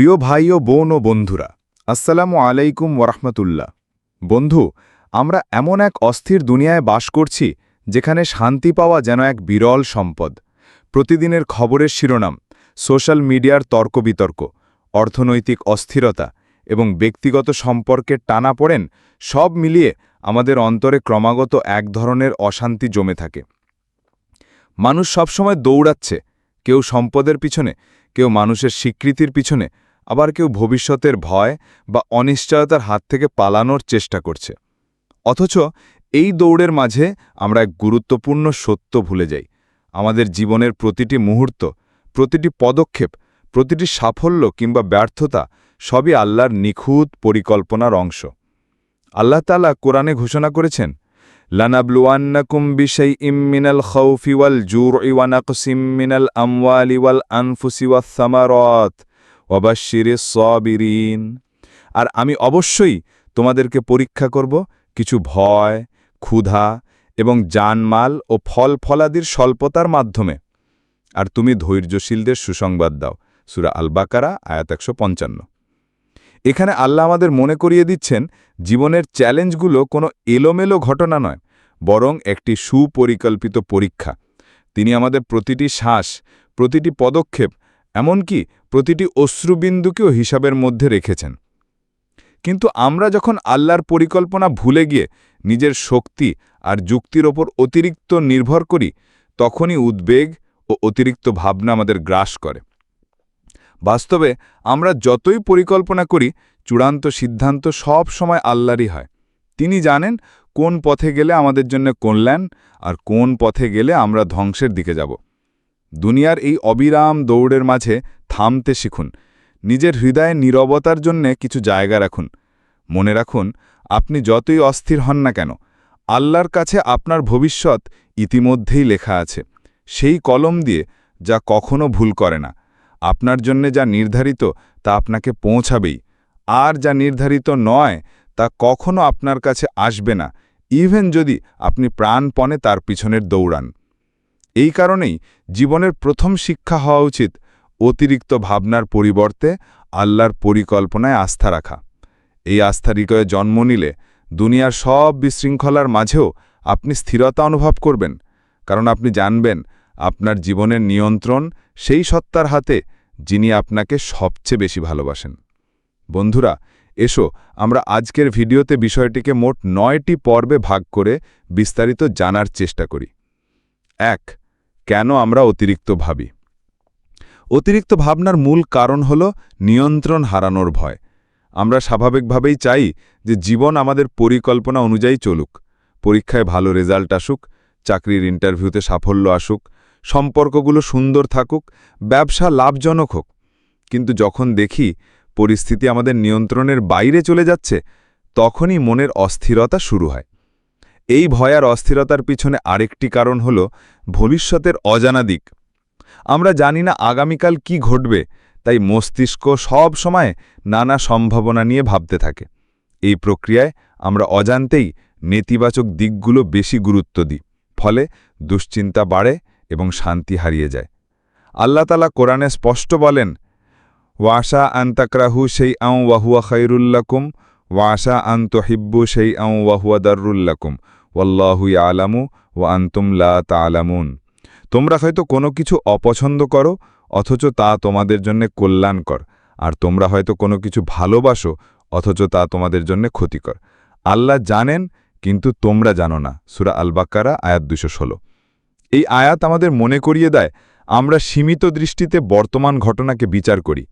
প্রিয় ভাই ও বোন ও বন্ধুরা, আসসালামু আলাইকুম ওরহমতুল্লাহ বন্ধু, আমরা এমন এক অস্থির দুনিয়ায় বাস করছি, যেখানে শান্তি পাওয়া যেন এক বিরল সম্পদ। প্রতিদিনের খবরের শিরোনাম, সোশ্যাল মিডিয়ার তর্ক বিতর্ক অর্থনৈতিক অস্থিরতা এবং ব্যক্তিগত সম্পর্কের টানা পড়েন, সব মিলিয়ে আমাদের অন্তরে ক্রমাগত এক ধরনের অশান্তি জমে থাকে। মানুষ সবসময় দৌড়াচ্ছে, কেউ সম্পদের পিছনে, কেউ মানুষের স্বীকৃতির পিছনে আবার কেউ ভবিষ্যতের ভয় বা অনিশ্চয়তার হাত থেকে পালানোর চেষ্টা করছে। অথচ এই দৌড়ের মাঝে আমরা এক গুরুত্বপূর্ণ সত্য ভুলে যাই। আমাদের জীবনের প্রতিটি মুহূর্ত, প্রতিটি পদক্ষেপ, প্রতিটি সাফল্য কিংবা ব্যর্থতা সবই আল্লাহর নিখুঁত পরিকল্পনার অংশ। আল্লাহ তালা কোরআনে ঘোষণা করেছেন, লানাবলুয়ান্নাকুম বিশাই ইমিনাল খৌফি ওয়াল জুর ইওয়ানাকসিম আমওয়ালি ওয়াল আনফুসি ওয়াসামারত ওয়াবাশিরে সবিরিন। আর আমি অবশ্যই তোমাদেরকে পরীক্ষা করব কিছু ভয়, ক্ষুধা এবং জানমাল ও ফল ফলাদির স্বল্পতার মাধ্যমে। আর তুমি ধৈর্যশীলদের সুসংবাদ দাও। সুরা আলবাকারা, আয়াত একশো পঞ্চান্ন। এখানে আল্লাহ আমাদের মনে করিয়ে দিচ্ছেন, জীবনের চ্যালেঞ্জগুলো কোনো এলোমেলো ঘটনা নয়, বরং একটি সুপরিকল্পিত পরীক্ষা। তিনি আমাদের প্রতিটি শ্বাস, প্রতিটি পদক্ষেপ, এমনকি প্রতিটি অশ্রুবিন্দুকেও হিসাবের মধ্যে রেখেছেন। কিন্তু আমরা যখন আল্লাহর পরিকল্পনা ভুলে গিয়ে নিজের শক্তি আর যুক্তির ওপর অতিরিক্ত নির্ভর করি, তখনই উদ্বেগ ও অতিরিক্ত ভাবনা আমাদের গ্রাস করে। বাস্তবে আমরা যতই পরিকল্পনা করি, চূড়ান্ত সিদ্ধান্ত সব সময় আল্লাহরই হয়। তিনি জানেন কোন পথে গেলে আমাদের জন্য কল্যাণ আর কোন পথে গেলে আমরা ধ্বংসের দিকে যাব। দুনিয়ার এই অবিরাম দৌড়ের মাঝে থামতে শিখুন। নিজের হৃদয়ে নীরবতার জন্যে কিছু জায়গা রাখুন। মনে রাখুন, আপনি যতই অস্থির হন না কেন, আল্লাহর কাছে আপনার ভবিষ্যৎ ইতিমধ্যেই লেখা আছে। সেই কলম দিয়ে যা কখনো ভুল করে না। আপনার জন্যে যা নির্ধারিত, তা আপনাকে পৌঁছাবেই। আর যা নির্ধারিত নয়, তা কখনো আপনার কাছে আসবে না। ইভেন যদি আপনি প্রাণপণে তার পিছনের দৌড়ান। এই কারণেই জীবনের প্রথম শিক্ষা হওয়া উচিত অতিরিক্ত ভাবনার পরিবর্তে আল্লাহর পরিকল্পনায় আস্থা রাখা। এই আস্থা হৃদয়ে জন্ম নিলে দুনিয়ার সব বিশৃঙ্খলার মাঝেও আপনি স্থিরতা অনুভব করবেন, কারণ আপনি জানবেন আপনার জীবনের নিয়ন্ত্রণ সেই সত্তার হাতে যিনি আপনাকে সবচেয়ে বেশি ভালোবাসেন। বন্ধুরা, এসো আমরা আজকের ভিডিওতে বিষয়টিকে মোট নয়টি পর্বে ভাগ করে বিস্তারিত জানার চেষ্টা করি। এক কেন আমরা অতিরিক্ত ভাবি? অতিরিক্ত ভাবনার মূল কারণ হল নিয়ন্ত্রণ হারানোর ভয়। আমরা স্বাভাবিকভাবেই চাই যে জীবন আমাদের পরিকল্পনা অনুযায়ী চলুক। পরীক্ষায় ভালো রেজাল্ট আসুক, চাকরির ইন্টারভিউতে সাফল্য আসুক, সম্পর্কগুলো সুন্দর থাকুক, ব্যবসা লাভজনক হোক। কিন্তু যখন দেখি পরিস্থিতি আমাদের নিয়ন্ত্রণের বাইরে চলে যাচ্ছে, তখনই মনের অস্থিরতা শুরু হয়। এই ভয় আর অস্থিরতার পিছনে আরেকটি কারণ হল ভবিষ্যতের অজানা দিক। আমরা জানি না আগামীকাল কি ঘটবে, তাই মস্তিষ্ক সব সময় নানা সম্ভাবনা নিয়ে ভাবতে থাকে। এই প্রক্রিয়ায় আমরা অজান্তেই নেতিবাচক দিকগুলো বেশি গুরুত্ব দিই, ফলে দুশ্চিন্তা বাড়ে এবং শান্তি হারিয়ে যায়। আল্লাহ তালা কোরআনে স্পষ্ট বলেন, ওয়াশা আন্তাকরাহু সেই আউ ওয়াহুয়া খৈরুল্লাকুম ওয়াশা আন্তহিব্বু সেই আউ ওয়াহুয়া দারুল্লাকুম ওয়াল্লাহু আলামু ও আন্তুম লা তালামুন তোমরা হয়তো কোনো কিছু অপছন্দ করো, অথচ তা তোমাদের জন্য কল্যাণকর। আর তোমরা হয়তো কোনো কিছু ভালোবাসো, অথচ তা তোমাদের জন্য ক্ষতিকর। আল্লাহ জানেন, কিন্তু তোমরা জানো না। সুরা আলবাক্কারা আয়াত দুশো ষোলো। এই আয়াত আমাদের মনে করিয়ে দেয়, আমরা সীমিত দৃষ্টিতে বর্তমান ঘটনাকে বিচার করি,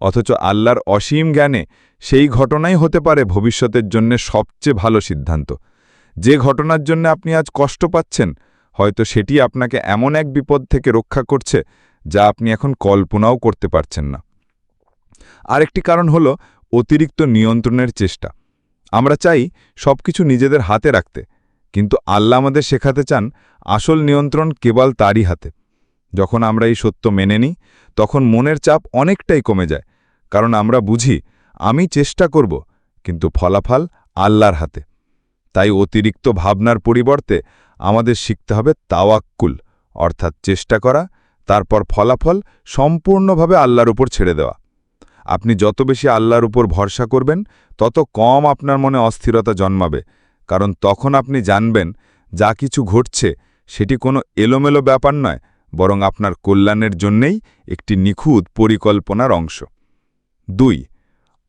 অথচ আল্লাহর অসীম জ্ঞানে সেই ঘটনাই হতে পারে ভবিষ্যতের জন্য সবচেয়ে ভালো সিদ্ধান্ত। যে ঘটনার জন্য আপনি আজ কষ্ট পাচ্ছেন, হয়তো সেটি আপনাকে এমন এক বিপদ থেকে রক্ষা করছে যা আপনি এখন কল্পনাও করতে পারছেন না। আরেকটি কারণ হল অতিরিক্ত নিয়ন্ত্রণের চেষ্টা। আমরা চাই সবকিছু নিজেদের হাতে রাখতে, কিন্তু আল্লাহ আমাদের শেখাতে চান আসল নিয়ন্ত্রণ কেবল তারই হাতে। যখন আমরা এই সত্য মেনে নিই, তখন মনের চাপ অনেকটাই কমে যায়, কারণ আমরা বুঝি, আমি চেষ্টা করব, কিন্তু ফলাফল আল্লাহর হাতে। তাই অতিরিক্ত ভাবনার পরিবর্তে আমাদের শিখতে হবে তাওয়াক্কুল, অর্থাৎ চেষ্টা করা, তারপর ফলাফল সম্পূর্ণভাবে আল্লাহর উপর ছেড়ে দেওয়া। আপনি যত বেশি আল্লাহর উপর ভরসা করবেন, তত কম আপনার মনে অস্থিরতা জন্মাবে, কারণ তখন আপনি জানবেন যা কিছু ঘটছে সেটি কোনো এলোমেলো ব্যাপার নয়, বরং আপনার কল্যাণের জন্যেই একটি নিখুঁত পরিকল্পনার অংশ। দুই,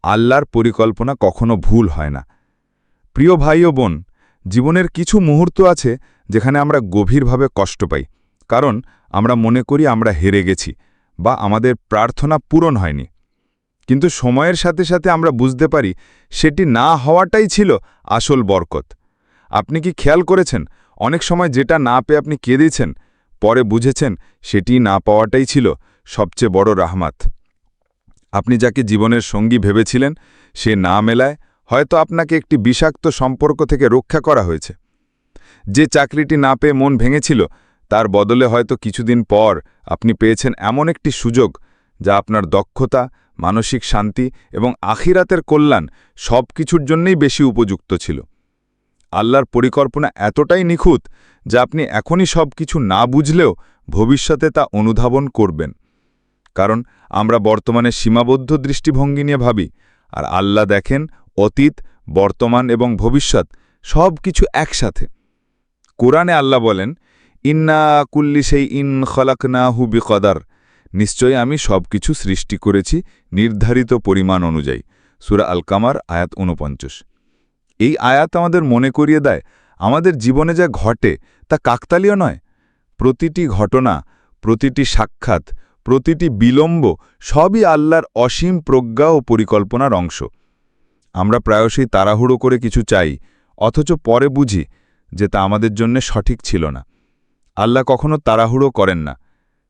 আল্লাহর পরিকল্পনা কখনো ভুল হয় না। প্রিয় ভাই ও বোন, জীবনের কিছু মুহূর্ত আছে যেখানে আমরা গভীরভাবে কষ্ট পাই। কারণ আমরা মনে করি আমরা হেরে গেছি বা আমাদের প্রার্থনা পূরণ হয়নি। কিন্তু সময়ের সাথে সাথে আমরা বুঝতে পারি সেটি না হওয়াটাই ছিল আসল বরকত। আপনি কি খেয়াল করেছেন? অনেক সময় যেটা না পেয়ে আপনি কেঁদেছেন, পরে বুঝেছেন সেটি না পাওয়াটাই ছিল সবচেয়ে বড় রাহমাত। আপনি যাকে জীবনের সঙ্গী ভেবেছিলেন, সে না মেলায় হয়তো আপনাকে একটি বিষাক্ত সম্পর্ক থেকে রক্ষা করা হয়েছে। যে চাকরিটি না পেয়ে মন ভেঙেছিল, তার বদলে হয়তো কিছুদিন পর আপনি পেয়েছেন এমন একটি সুযোগ যা আপনার দক্ষতা, মানসিক শান্তি এবং আখিরাতের কল্যাণ সব কিছুর জন্যই বেশি উপযুক্ত ছিল। আল্লাহর পরিকল্পনা এতটাই নিখুঁত যা আপনি এখনই সব কিছু না বুঝলেও ভবিষ্যতে তা অনুধাবন করবেন। কারণ আমরা বর্তমানে সীমাবদ্ধ দৃষ্টিভঙ্গি নিয়ে ভাবি, আর আল্লাহ দেখেন অতীত, বর্তমান এবং ভবিষ্যৎ সব কিছু একসাথে। কোরআনে আল্লাহ বলেন, ইন্না কুল্লি সেই ইন খলাক না হুবি কদার নিশ্চয়ই আমি সব কিছু সৃষ্টি করেছি নির্ধারিত পরিমাণ অনুযায়ী। সুরা আল কামার আয়াত ঊনপঞ্চাশ। এই আয়াত আমাদের মনে করিয়ে দেয়, আমাদের জীবনে যা ঘটে তা কাকতালীয় নয়। প্রতিটি ঘটনা, প্রতিটি সাক্ষাৎ, প্রতিটি বিলম্ব সবই আল্লাহর অসীম প্রজ্ঞা ও পরিকল্পনার অংশ। আমরা প্রায়শই তাড়াহুড়ো করে কিছু চাই, অথচ পরে বুঝি যে তা আমাদের জন্য সঠিক ছিল না। আল্লাহ কখনো তাড়াহুড়ো করেন না।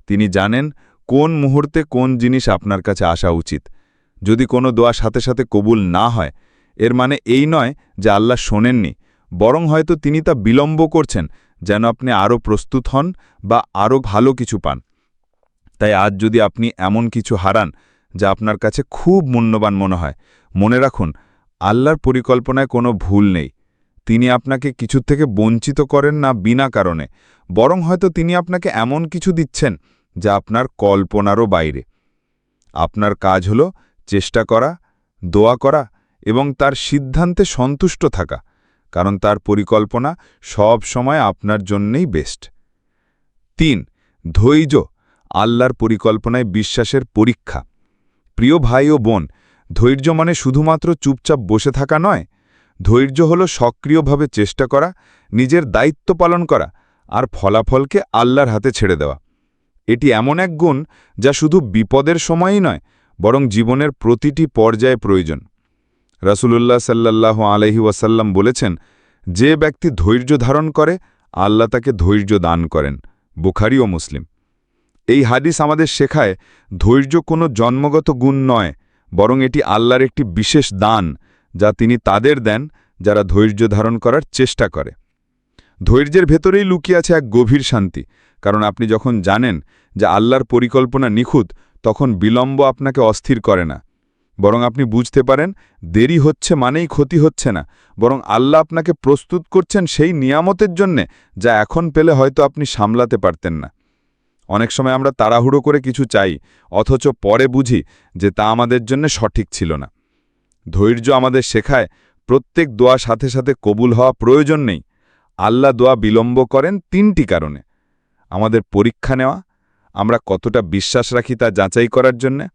তিনি জানেন কোন মুহূর্তে কোন জিনিস আপনার কাছে আসা উচিত। যদি কোনো দোয়া সাথে সাথে কবুল না হয়, এর মানে এই নয় যে আল্লাহ শোনেননি, বরং হয়তো তিনি তা বিলম্ব করছেন যেন আপনি আরও প্রস্তুত হন বা আরও ভালো কিছু পান। তাই আজ যদি আপনি এমন কিছু হারান যা আপনার কাছে খুব মূল্যবান মনে হয়, মনে রাখুন আল্লাহর পরিকল্পনায় কোনো ভুল নেই। তিনি আপনাকে কিছু থেকে বঞ্চিত করেন না বিনা কারণে। বরং হয়তো তিনি আপনাকে এমন কিছু দিচ্ছেন যা আপনার কল্পনারও বাইরে। আপনার কাজ হল চেষ্টা করা, দোয়া করা এবং তার সিদ্ধান্তে সন্তুষ্ট থাকা, কারণ তার পরিকল্পনা সব সময় আপনার জন্যেই বেস্ট। তিন, ধৈর্য, আল্লাহর পরিকল্পনায় বিশ্বাসের পরীক্ষা। প্রিয় ভাই ও বোন ধৈর্য মানে শুধুমাত্র চুপচাপ বসে থাকা নয়, ধৈর্য হল সক্রিয়ভাবে চেষ্টা করা, নিজের দায়িত্ব পালন করা আর ফলাফলকে আল্লাহর হাতে ছেড়ে দেওয়া। এটি এমন এক গুণ যা শুধু বিপদের সময়ই নয়, বরং জীবনের প্রতিটি পর্যায়ে প্রয়োজন। রাসূলুল্লাহ সাল্লাল্লাহু আলহি ওয়াসাল্লাম বলেছেন, যে ব্যক্তি ধৈর্য ধারণ করে, আল্লাহ তাকে ধৈর্য দান করেন। বুখারি ও মুসলিম। এই হাদিস আমাদের শেখায়, ধৈর্য কোনো জন্মগত গুণ নয় বরং এটি আল্লাহর একটি বিশেষ দান যা তিনি তাদের দেন যারা ধৈর্য ধারণ করার চেষ্টা করে। ধৈর্যের ভেতরেই লুকিয়ে আছে এক গভীর শান্তি, কারণ আপনি যখন জানেন যে আল্লাহর পরিকল্পনা নিখুঁত, তখন বিলম্ব আপনাকে অস্থির করে না। বরং আপনি বুঝতে পারেন, দেরি হচ্ছে মানেই ক্ষতি হচ্ছে না, বরং আল্লাহ আপনাকে প্রস্তুত করছেন সেই নিয়ামতের জন্যে যা এখন পেলে হয়তো আপনি সামলাতে পারতেন না। অনেক সময় আমরা তাড়াহুড়ো করে কিছু চাই, অথচ পরে বুঝি যে তা আমাদের জন্য সঠিক ছিল না। ধৈর্য আমাদের শেখায়, প্রত্যেক দোয়া সাথে সাথে কবুল হওয়া প্রয়োজন নেই। আল্লাহ দোয়া বিলম্ব করেন তিনটি কারণে। আমাদের পরীক্ষা নেওয়া, আমরা কতটা বিশ্বাস রাখি তা যাচাই করার জন্যে।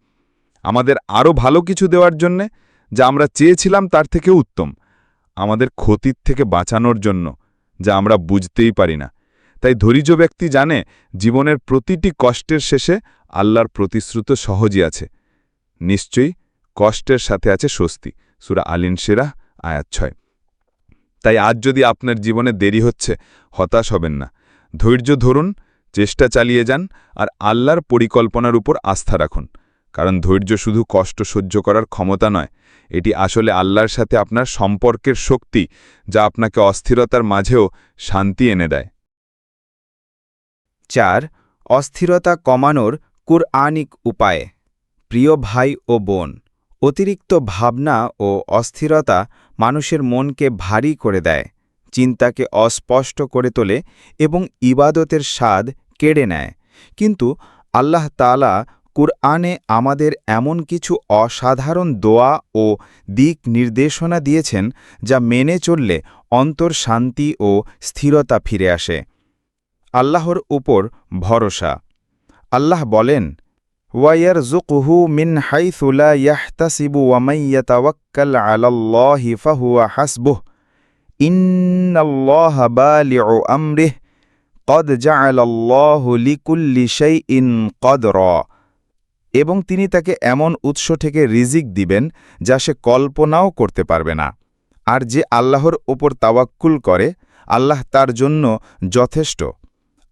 আমাদের আরও ভালো কিছু দেওয়ার জন্যে, যা আমরা চেয়েছিলাম তার থেকে উত্তম। আমাদের ক্ষতির থেকে বাঁচানোর জন্য, যা আমরা বুঝতেই পারি না। তাই ধৈর্য ব্যক্তি জানে জীবনের প্রতিটি কষ্টের শেষে আল্লাহর প্রতিশ্রুত সহজই আছে। নিশ্চয়ই কষ্টের সাথে আছে স্বস্তি। সুরা আলিন সেরা আয়াত ছয়। তাই আজ যদি আপনার জীবনে দেরি হচ্ছে, হতাশ হবেন না। ধৈর্য ধরুন, চেষ্টা চালিয়ে যান আর আল্লাহর পরিকল্পনার উপর আস্থা রাখুন। কারণ ধৈর্য শুধু কষ্ট সহ্য করার ক্ষমতা নয়, এটি আসলে আল্লাহর সাথে আপনার সম্পর্কের শক্তি যা আপনাকে অস্থিরতার মাঝেও শান্তি এনে দেয়। চার, অস্থিরতা কমানোর কুরআনিক উপায়। প্রিয় ভাই ও বোন, অতিরিক্ত ভাবনা ও অস্থিরতা মানুষের মনকে ভারী করে দেয়, চিন্তাকে অস্পষ্ট করে তোলে এবং ইবাদতের স্বাদ কেড়ে নেয়। কিন্তু আল্লাহ তালা কুরআনে আমাদের এমন কিছু অসাধারণ দোয়া ও দিক নির্দেশনা দিয়েছেন যা মেনে চললে অন্তর শান্তি ও স্থিরতা ফিরে আসে। আল্লাহর উপর ভরসা। আল্লাহ বলেন ওয়াইয়ার জুকহু মিন হাইথুলা ইয়াহতাসিবু ওয়ামাইয়াতাওয়াক্কাল আলাল্লাহি ফাহুয়া হাসবুহ। ইন্নাল্লাহ বালিউ আমরিহ। কদ জাআলাল্লাহু লিকুল্লি শাইইন কদরা। এবং তিনি তাকে এমন উৎস থেকে রিজিক দিবেন, যা সে কল্পনাও করতে পারবে না। আর যে আল্লাহর ওপর তাওয়াক্কুল করে, আল্লাহ তার জন্য যথেষ্ট।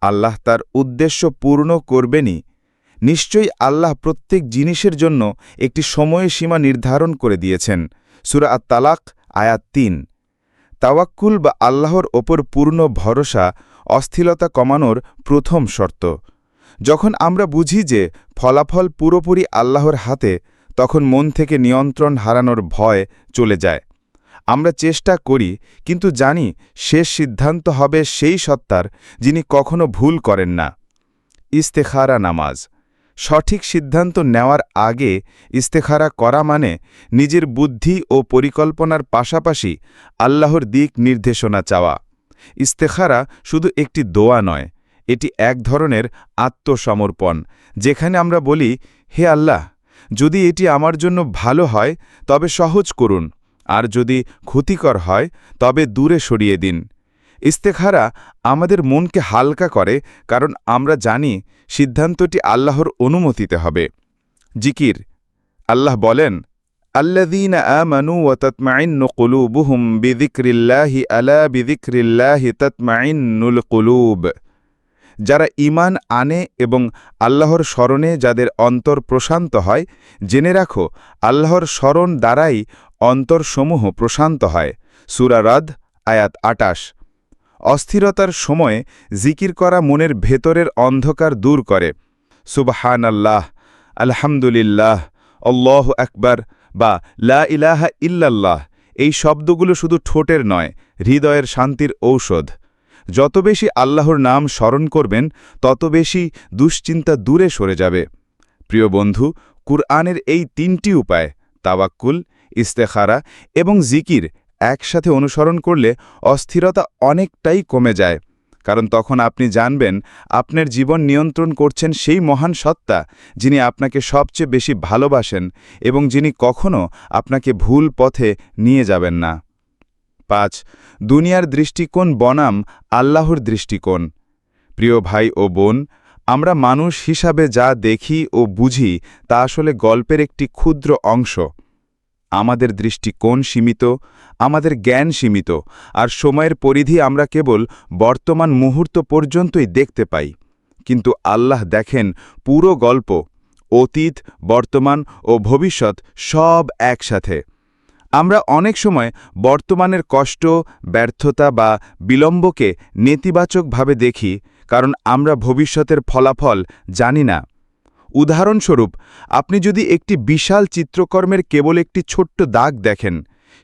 আল্লাহ তার উদ্দেশ্য পূর্ণ করবেনই। নিশ্চয়ই আল্লাহ প্রত্যেক জিনিসের জন্য একটি সময়সীমা নির্ধারণ করে দিয়েছেন। সুরা তালাক আয়াত তিন। তাওয়াক্কুল বা আল্লাহর ওপর পূর্ণ ভরসা অস্থিরতা কমানোর প্রথম শর্ত। যখন আমরা বুঝি যে ফলাফল পুরোপুরি আল্লাহর হাতে, তখন মন থেকে নিয়ন্ত্রণ হারানোর ভয় চলে যায়। আমরা চেষ্টা করি, কিন্তু জানি শেষ সিদ্ধান্ত হবে সেই সত্তার, যিনি কখনো ভুল করেন না। ইস্তেখারা নামাজ। সঠিক সিদ্ধান্ত নেওয়ার আগে ইস্তেখারা করা মানে নিজের বুদ্ধি ও পরিকল্পনার পাশাপাশি আল্লাহর দিক নির্দেশনা চাওয়া। ইস্তেখারা শুধু একটি দোয়া নয়, এটি এক ধরনের আত্মসমর্পণ, যেখানে আমরা বলি, হে আল্লাহ, যদি এটি আমার জন্য ভালো হয়, তবে সহজ করুন। আর যদি ক্ষতিকর হয়, তবে দূরে সরিয়ে দিন। ইস্তেখারা আমাদের মনকে হালকা করে, কারণ আমরা জানি সিদ্ধান্তটি আল্লাহর অনুমতিতে হবে। জিকির। আল্লাহ বলেন আল্লাদিন আমানু ও তৎমাইন্ন কুলুবুহুম বিদিক্রিল্লাহি আলা বিদিক্রিল্লাহি তৎমাইন্নুল কলুব। যারা ইমান আনে এবং আল্লাহর স্মরণে যাদের অন্তর প্রশান্ত হয়, জেনে রাখো, আল্লাহর স্মরণ দ্বারাই অন্তরসমূহ প্রশান্ত হয়। সুরারাদ আয়াত আটাশ। অস্থিরতার সময়ে জিকির করা মনের ভেতরের অন্ধকার দূর করে। সুবহান আল্লাহ আলহামদুলিল্লাহ অল্লাহ আকবার বা লা ইলাহা ইল্লাল্লাহ। এই শব্দগুলো শুধু ঠোঁটের নয়, হৃদয়ের শান্তির ঔষধ। যত বেশি আল্লাহর নাম স্মরণ করবেন, তত বেশি দুশ্চিন্তা দূরে সরে যাবে। প্রিয় বন্ধু, কুরআনের এই তিনটি উপায়, তাওয়াক্কুল ইস্তেখারা এবং জিকির একসাথে অনুসরণ করলে অস্থিরতা অনেকটাই কমে যায়। কারণ তখন আপনি জানবেন আপনার জীবন নিয়ন্ত্রণ করছেন সেই মহান সত্তা যিনি আপনাকে সবচেয়ে বেশি ভালোবাসেন এবং যিনি কখনও আপনাকে ভুল পথে নিয়ে যাবেন না। পাঁচ, দুনিয়ার দৃষ্টিকোণ বনাম আল্লাহর দৃষ্টিকোণ। প্রিয় ভাই ও বোন, আমরা মানুষ হিসাবে যা দেখি ও বুঝি তা আসলে গল্পের একটি ক্ষুদ্র অংশ। আমাদের দৃষ্টিকোণ সীমিত, আমাদের জ্ঞান সীমিত, আর সময়ের পরিধি আমরা কেবল বর্তমান মুহূর্ত পর্যন্তই দেখতে পাই। কিন্তু আল্লাহ দেখেন পুরো গল্প, অতীত, বর্তমান ও ভবিষ্যৎ সব একসাথে। আমরা অনেক সময় বর্তমানের কষ্ট, ব্যর্থতা বা বিলম্বকে নেতিবাচকভাবে দেখি, কারণ আমরা ভবিষ্যতের ফলাফল জানি না। উদাহরণস্বরূপ, আপনি যদি একটি বিশাল চিত্রকর্মের কেবল একটি ছোট্ট দাগ দেখেন,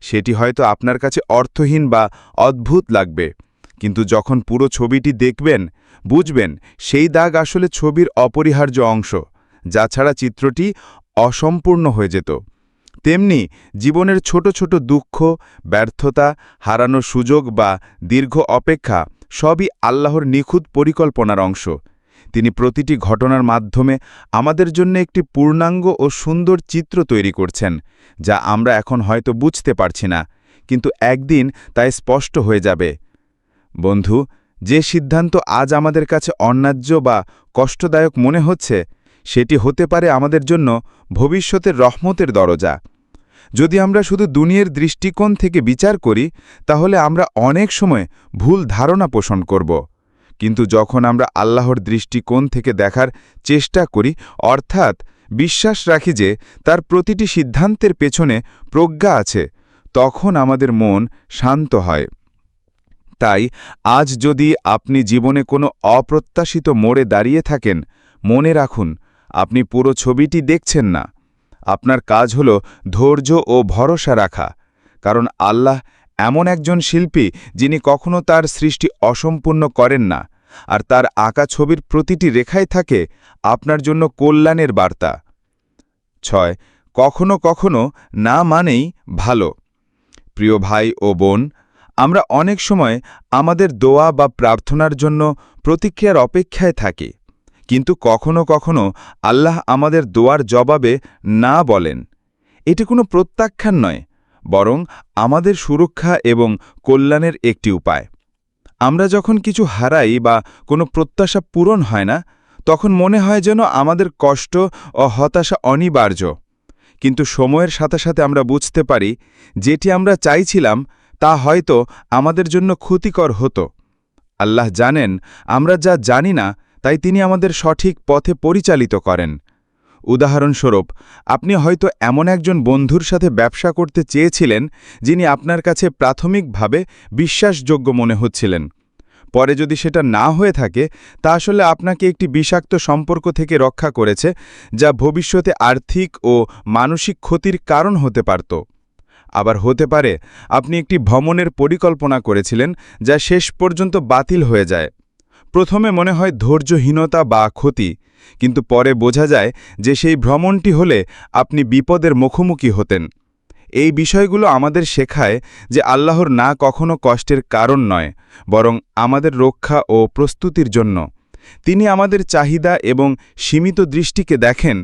সেটি হয়তো আপনার কাছে অর্থহীন বা অদ্ভুত লাগবে। কিন্তু যখন পুরো ছবিটি দেখবেন, বুঝবেন সেই দাগ আসলে ছবির অপরিহার্য অংশ, যা ছাড়া চিত্রটি অসম্পূর্ণ হয়ে যেত। তেমনি, জীবনের ছোট ছোট দুঃখ, ব্যর্থতা, হারানোর সুযোগ বা দীর্ঘ অপেক্ষা সবই আল্লাহর নিখুঁত পরিকল্পনার অংশ। তিনি প্রতিটি ঘটনার মাধ্যমে আমাদের জন্য একটি পূর্ণাঙ্গ ও সুন্দর চিত্র তৈরি করছেন, যা আমরা এখন হয়তো বুঝতে পারছি না, কিন্তু একদিন তাই স্পষ্ট হয়ে যাবে। বন্ধু, যে সিদ্ধান্ত আজ আমাদের কাছে অন্যায্য বা কষ্টদায়ক মনে হচ্ছে, সেটি হতে পারে আমাদের জন্য ভবিষ্যতের রহমতের দরজা। যদি আমরা শুধু দুনিয়ার দৃষ্টিকোণ থেকে বিচার করি, তাহলে আমরা অনেক সময় ভুল ধারণা পোষণ করব। কিন্তু যখন আমরা আল্লাহর দৃষ্টিকোণ থেকে দেখার চেষ্টা করি, অর্থাৎ বিশ্বাস রাখি যে তার প্রতিটি সিদ্ধান্তের পেছনে প্রজ্ঞা আছে, তখন আমাদের মন শান্ত হয়। তাই আজ যদি আপনি জীবনে কোনো অপ্রত্যাশিত মোড়ে দাঁড়িয়ে থাকেন, মনে রাখুন, আপনি পুরো ছবিটি দেখছেন না। আপনার কাজ হল ধৈর্য ও ভরসা রাখা, কারণ আল্লাহ এমন একজন শিল্পী যিনি কখনো তার সৃষ্টি অসম্পূর্ণ করেন না। আর তার আঁকা ছবির প্রতিটি রেখায় থাকে আপনার জন্য কল্যাণের বার্তা। ছয়, কখনো কখনো না মানেই ভালো। প্রিয় ভাই ও বোন, আমরা অনেক সময় আমাদের দোয়া বা প্রার্থনার জন্য প্রতিক্রিয়ার অপেক্ষায় থাকি। কিন্তু কখনো কখনো আল্লাহ আমাদের দোয়ার জবাবে না বলেন। এটি কোনো প্রত্যাখ্যান নয় বরং আমাদের সুরক্ষা এবং কল্যাণের একটি উপায়। আমরা যখন কিছু হারাই বা কোনো প্রত্যাশা পূরণ হয় না, তখন মনে হয় যেন আমাদের কষ্ট ও হতাশা অনিবার্য। কিন্তু সময়ের সাথে সাথে আমরা বুঝতে পারি, যেটি আমরা চাইছিলাম, তা হয়তো আমাদের জন্য ক্ষতিকর হতো। আল্লাহ জানেন, আমরা যা জানি না, তাই তিনি আমাদের সঠিক পথে পরিচালিত করেন। উদাহরণস্বরূপ, আপনি হয়তো এমন একজন বন্ধুর সাথে ব্যবসা করতে চেয়েছিলেন যিনি আপনার কাছে প্রাথমিকভাবে বিশ্বাসযোগ্য মনে হচ্ছিলেন। পরে যদি সেটা না হয়ে থাকে, তা আসলে আপনাকে একটি বিষাক্ত সম্পর্ক থেকে রক্ষা করেছে, যা ভবিষ্যতে আর্থিক ও মানসিক ক্ষতির কারণ হতে পারত। আবার হতে পারে, আপনি একটি ভ্রমণের পরিকল্পনা করেছিলেন, যা শেষ পর্যন্ত বাতিল হয়ে যায়। প্রথমে মনে হয় ধৈর্যহীনতা বা ক্ষতি, কিন্তু পরে বোঝা যায় যে সেই ভ্রমণটি হলে আপনি বিপদের মুখোমুখি হতেন। এই বিষয়গুলো আমাদের শেখায় যে আল্লাহর না কখনো কষ্টের কারণ নয়, বরং আমাদের রক্ষা ও প্রস্তুতির জন্য। তিনি আমাদের চাহিদা এবং সীমিত দৃষ্টিকে দেখেন,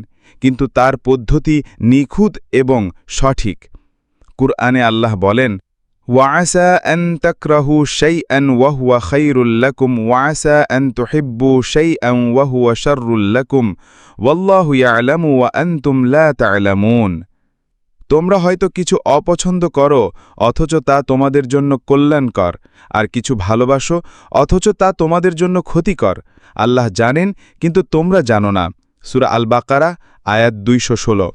কিন্তু তার পদ্ধতি নিখুঁত এবং সঠিক। কুরআনে আল্লাহ বলেন ওয়াসা أن تكرهوا شيئا وهو خير لكم وعسى أن تحبوا شيئا وهو شر لكم والله يعلم وأنتم لا تعلمون তোমরা হয়তো কিছু অপছন্দ করো অথচ তা তোমাদের জন্য কল্যাণকর আর কিছু ভালোবাসো অথচ তা তোমাদের জন্য ক্ষতিকর আল্লাহ জানেন কিন্তু তোমরা জানো না সুরা আল বাকারা আয়াত দুইশো ষোলো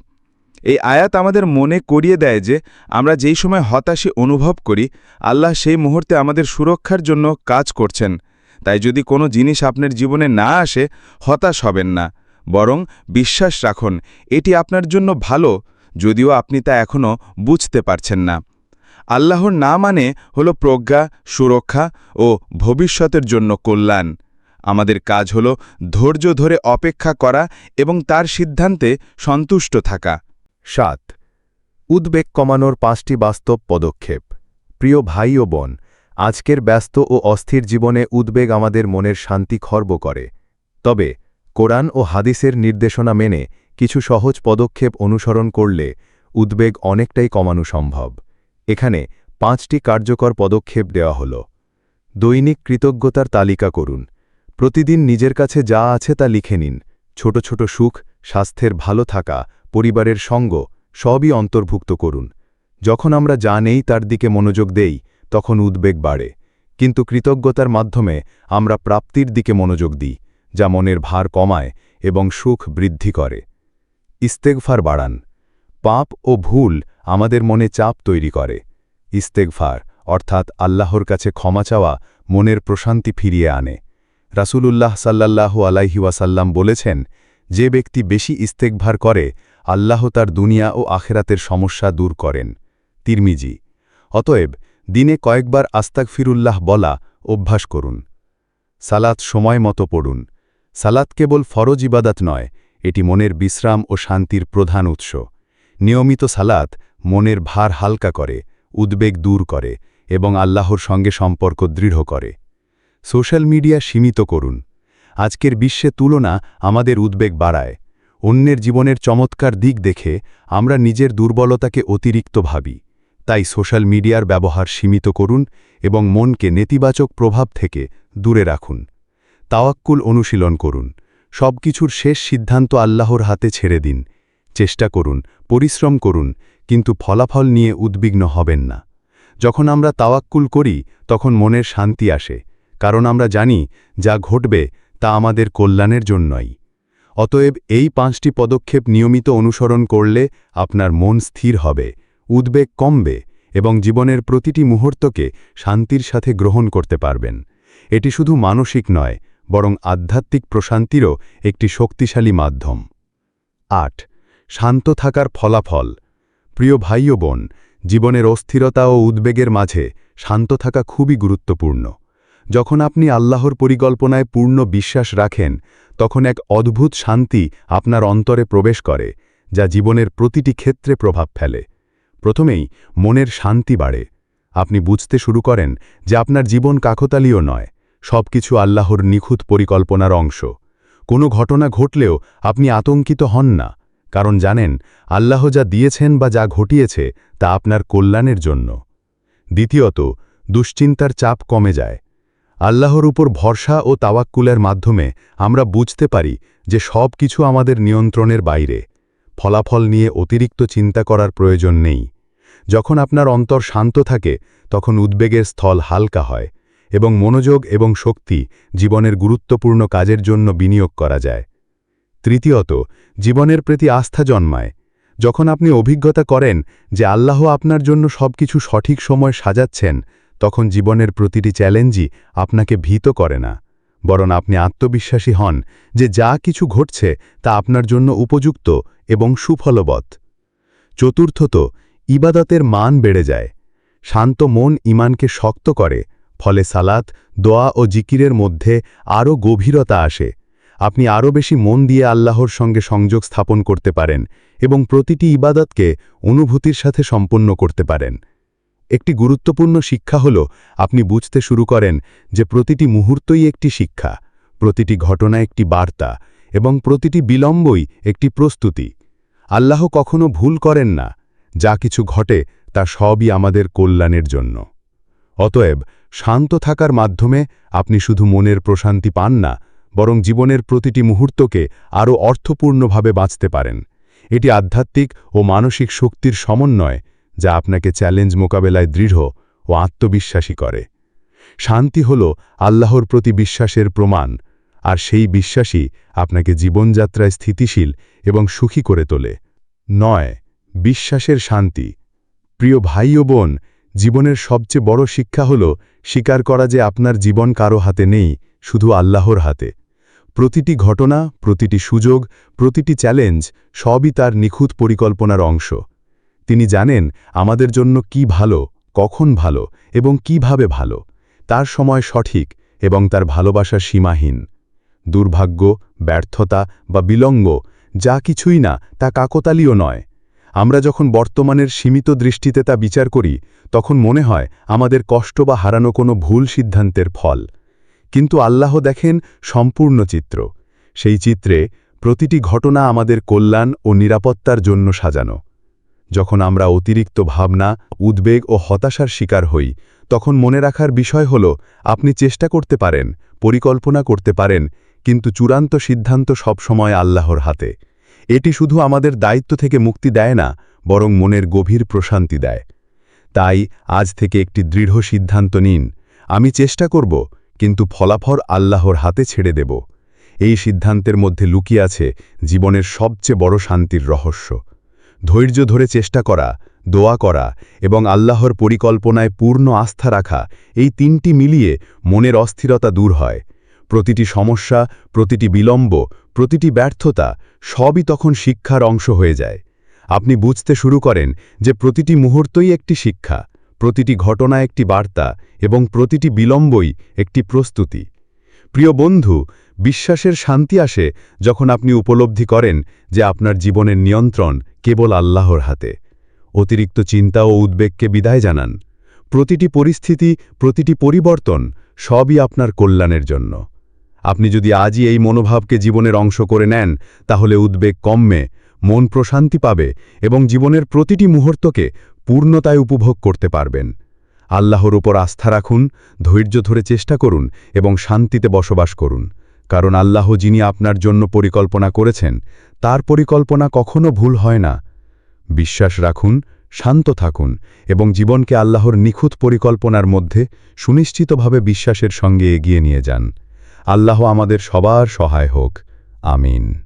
এই আয়াত আমাদের মনে করিয়ে দেয় যে আমরা যেই সময় হতাশি অনুভব করি, আল্লাহ সেই মুহূর্তে আমাদের সুরক্ষার জন্য কাজ করছেন। তাই যদি কোনো জিনিস আপনার জীবনে না আসে, হতাশ হবেন না। বরং বিশ্বাস রাখুন, এটি আপনার জন্য ভালো, যদিও আপনি তা এখনও বুঝতে পারছেন না। আল্লাহর না মানে হল প্রজ্ঞা, সুরক্ষা ও ভবিষ্যতের জন্য কল্যাণ। আমাদের কাজ হল ধৈর্য ধরে অপেক্ষা করা এবং তার সিদ্ধান্তে সন্তুষ্ট থাকা। সাত, উদ্বেগ কমানোর পাঁচটি বাস্তব পদক্ষেপ। প্রিয় ভাই ও বোন, আজকের ব্যস্ত ও অস্থির জীবনে উদ্বেগ আমাদের মনের শান্তি খর্ব করে। তবে, কোরআন ও হাদিসের নির্দেশনা মেনে কিছু সহজ পদক্ষেপ অনুসরণ করলে উদ্বেগ অনেকটাই কমানো সম্ভব। এখানে পাঁচটি কার্যকর পদক্ষেপ দেওয়া হল। দৈনিক কৃতজ্ঞতার তালিকা করুন। প্রতিদিন নিজের কাছে যা আছে তা লিখে নিন। ছোট ছোট সুখ, স্বাস্থ্যের ভালো থাকা পরিবারের সঙ্গ সবই অন্তর্ভুক্ত করুন। যখন আমরা যা নেই তার দিকে মনোযোগ দেই, তখন উদ্বেগ বাড়ে। কিন্তু কৃতজ্ঞতার মাধ্যমে আমরা প্রাপ্তির দিকে মনোযোগ দিই, যা মনের ভার কমায় এবং সুখ বৃদ্ধি করে। ইস্তেগফার বাড়ান। পাপ ও ভুল আমাদের মনে চাপ তৈরি করে। ইস্তেগফার, অর্থাৎ আল্লাহর কাছে ক্ষমা চাওয়া, মনের প্রশান্তি ফিরিয়ে আনে। রাসূলুল্লাহ সাল্লাল্লাহু আলাইহি ওয়াসাল্লাম বলেছেন, যে ব্যক্তি বেশি ইস্তেকভার করে আল্লাহ তার দুনিয়া ও আখেরাতের সমস্যা দূর করেন। তিরমিজি, অতএব দিনে কয়েকবার আস্তাক ফিরুল্লাহ বলা অভ্যাস করুন। সালাত সময় মতো পড়ুন। সালাত কেবল ফরজ ইবাদাত নয়, এটি মনের বিশ্রাম ও শান্তির প্রধান উৎস। নিয়মিত সালাত মনের ভার হালকা করে, উদ্বেগ দূর করে এবং আল্লাহর সঙ্গে সম্পর্ক দৃঢ় করে। সোশ্যাল মিডিয়া সীমিত করুন। আজকের বিশ্বে তুলনা আমাদের উদ্বেগ বাড়ায়। অন্যের জীবনের চমৎকার দিক দেখে আমরা নিজের দুর্বলতাকে অতিরিক্ত ভাবি। তাই সোশ্যাল মিডিয়ার ব্যবহার সীমিত করুন এবং মনকে নেতিবাচক প্রভাব থেকে দূরে রাখুন। তাওয়াক্কুল অনুশীলন করুন। সবকিছুর শেষ সিদ্ধান্ত আল্লাহর হাতে ছেড়ে দিন। চেষ্টা করুন, পরিশ্রম করুন, কিন্তু ফলাফল নিয়ে উদ্বিগ্ন হবেন না। যখন আমরা তাওয়াক্কুল করি, তখন মনের শান্তি আসে, কারণ আমরা জানি যা ঘটবে তা আমাদের কল্যাণের জন্যই। অতএব এই পাঁচটি পদক্ষেপ নিয়মিত অনুসরণ করলে আপনার মন স্থির হবে, উদ্বেগ কমবে এবং জীবনের প্রতিটি মুহূর্তকে শান্তির সাথে গ্রহণ করতে পারবেন। এটি শুধু মানসিক নয়, বরং আধ্যাত্মিক প্রশান্তিরও একটি শক্তিশালী মাধ্যম। আট, শান্ত থাকার ফলাফল। প্রিয় ভাই ও বোন, জীবনের অস্থিরতা ও উদ্বেগের মাঝে শান্ত থাকা খুবই গুরুত্বপূর্ণ। যখন আপনি আল্লাহর পরিকল্পনায় পূর্ণ বিশ্বাস রাখেন তখন এক অদ্ভুত শান্তি আপনার অন্তরে প্রবেশ করে, যা জীবনের প্রতিটি ক্ষেত্রে প্রভাব ফেলে। প্রথমেই মনের শান্তি বাড়ে। আপনি বুঝতে শুরু করেন যে আপনার জীবন কাকতালীয় নয়, সবকিছু আল্লাহর নিখুঁত পরিকল্পনার অংশ। কোনো ঘটনা ঘটলেও আপনি আতঙ্কিত হন না, কারণ জানেন আল্লাহ যা দিয়েছেন বা যা ঘটিয়েছে তা আপনার কল্যাণের জন্য। দ্বিতীয়ত, দুশ্চিন্তার চাপ কমে যায়। আল্লাহর উপর ভরসা ও তাওয়াক্কুলের মাধ্যমে আমরা বুঝতে পারি যে সব কিছু আমাদের নিয়ন্ত্রণের বাইরে। ফলাফল নিয়ে অতিরিক্ত চিন্তা করার প্রয়োজন নেই। যখন আপনার অন্তর শান্ত থাকে, তখন উদ্বেগের স্থল হালকা হয় এবং মনোযোগ এবং শক্তি জীবনের গুরুত্বপূর্ণ কাজের জন্য বিনিয়োগ করা যায়। তৃতীয়ত, জীবনের প্রতি আস্থা জন্মায়। যখন আপনি অভিজ্ঞতা করেন যে আল্লাহ আপনার জন্য সবকিছু সঠিক সময় সাজাচ্ছেন তখন জীবনের প্রতিটি চ্যালেঞ্জই আপনাকে ভীত করে না, বরং আপনি আত্মবিশ্বাসী হন যে যা কিছু ঘটছে তা আপনার জন্য উপযুক্ত এবং সুফলবৎ। চতুর্থত, ইবাদতের মান বেড়ে যায়। শান্ত মন ইমানকে শক্ত করে, ফলে সালাত, দোয়া ও জিকিরের মধ্যে আরও গভীরতা আসে। আপনি আরও বেশি মন দিয়ে আল্লাহর সঙ্গে সংযোগ স্থাপন করতে পারেন এবং প্রতিটি ইবাদতকে অনুভূতির সাথে সম্পন্ন করতে পারেন। একটি গুরুত্বপূর্ণ শিক্ষা হল, আপনি বুঝতে শুরু করেন যে প্রতিটি মুহূর্তই একটি শিক্ষা, প্রতিটি ঘটনা একটি বার্তা, এবং প্রতিটি বিলম্বই একটি প্রস্তুতি। আল্লাহ কখনো ভুল করেন না, যা কিছু ঘটে তা সবই আমাদের কল্যাণের জন্য। অতএব, শান্ত থাকার মাধ্যমে আপনি শুধু মনের প্রশান্তি পান না, বরং জীবনের প্রতিটি মুহূর্তকে আরও অর্থপূর্ণভাবে বাঁচতে পারেন। এটি আধ্যাত্মিক ও মানসিক শক্তির সমন্বয় যা আপনাকে চ্যালেঞ্জ মোকাবেলায় দৃঢ় ও আত্মবিশ্বাসী করে। শান্তি হল আল্লাহর প্রতি বিশ্বাসের প্রমাণ, আর সেই বিশ্বাসই আপনাকে জীবনযাত্রায় স্থিতিশীল এবং সুখী করে তোলে। নয়, বিশ্বাসের শান্তি। প্রিয় ভাই ও বোন, জীবনের সবচেয়ে বড় শিক্ষা হল স্বীকার করা যে আপনার জীবন কারও হাতে নেই, শুধু আল্লাহর হাতে। প্রতিটি ঘটনা, প্রতিটি সুযোগ, প্রতিটি চ্যালেঞ্জ সবই তার নিখুঁত পরিকল্পনার অংশ। তিনি জানেন আমাদের জন্য কি ভালো, কখন ভালো এবং কীভাবে ভালো। তার সময় সঠিক এবং তার ভালোবাসা সীমাহীন। দুর্ভাগ্য, ব্যর্থতা বা বিলঙ্গ যা কিছুই না, তা কাকতালীয় নয়। আমরা যখন বর্তমানের সীমিত দৃষ্টিতে তা বিচার করি, তখন মনে হয় আমাদের কষ্ট বা হারানো কোনো ভুল সিদ্ধান্তের ফল। কিন্তু আল্লাহ দেখেন সম্পূর্ণ চিত্র। সেই চিত্রে প্রতিটি ঘটনা আমাদের কল্যাণ ও নিরাপত্তার জন্য সাজানো। যখন আমরা অতিরিক্ত ভাবনা, উদ্বেগ ও হতাশার শিকার হই, তখন মনে রাখার বিষয় হল, আপনি চেষ্টা করতে পারেন, পরিকল্পনা করতে পারেন, কিন্তু চূড়ান্ত সিদ্ধান্ত সবসময় আল্লাহর হাতে। এটি শুধু আমাদের দায়িত্ব থেকে মুক্তি দেয় না, বরং মনের গভীর প্রশান্তি দেয়। তাই, আজ থেকে একটি দৃঢ় সিদ্ধান্ত নিন, আমি চেষ্টা করব, কিন্তু ফলাফল আল্লাহর হাতে ছেড়ে দেব। এই সিদ্ধান্তের মধ্যে লুকিয়ে আছে জীবনের সবচেয়ে বড় শান্তির রহস্য। ধৈর্য ধরে চেষ্টা করা, দোয়া করা এবং আল্লাহর পরিকল্পনায় পূর্ণ আস্থা রাখা, এই তিনটি মিলিয়ে মনের অস্থিরতা দূর হয়। প্রতিটি সমস্যা, প্রতিটি বিলম্ব, প্রতিটি ব্যর্থতা সবই তখন শিক্ষার অংশ হয়ে যায়। আপনি বুঝতে শুরু করেন যে প্রতিটি মুহূর্তই একটি শিক্ষা, প্রতিটি ঘটনা একটি বার্তা এবং প্রতিটি বিলম্বই একটি প্রস্তুতি। প্রিয় বন্ধু বিশ্বাসের শান্তি আসে যখন আপনি উপলব্ধি করেন যে আপনার জীবনের নিয়ন্ত্রণ কেবল আল্লাহর হাতে। অতিরিক্ত চিন্তা ও উদ্বেগকে বিদায় জানান। প্রতিটি পরিস্থিতি, প্রতিটি পরিবর্তন সবই আপনার কল্যাণের জন্য। আপনি যদি আজই এই মনোভাবকে জীবনের অংশ করে নেন, তাহলে উদ্বেগ কমবে, মন প্রশান্তি পাবে এবং জীবনের প্রতিটি মুহূর্তকে পূর্ণতায় উপভোগ করতে পারবেন। আল্লাহর উপর আস্থা রাখুন, ধৈর্য ধরে চেষ্টা করুন এবং শান্তিতে বসবাস করুন। কারণ আল্লাহ যিনি আপনার জন্য পরিকল্পনা করেছেন, তার পরিকল্পনা কখনো ভুল হয় না। বিশ্বাস রাখুন, শান্ত থাকুন এবং জীবনকে আল্লাহর নিখুঁত পরিকল্পনার মধ্যে সুনিশ্চিতভাবে বিশ্বাসের সঙ্গে এগিয়ে নিয়ে যান। আল্লাহ আমাদের সবার সহায় হোক। আমিন।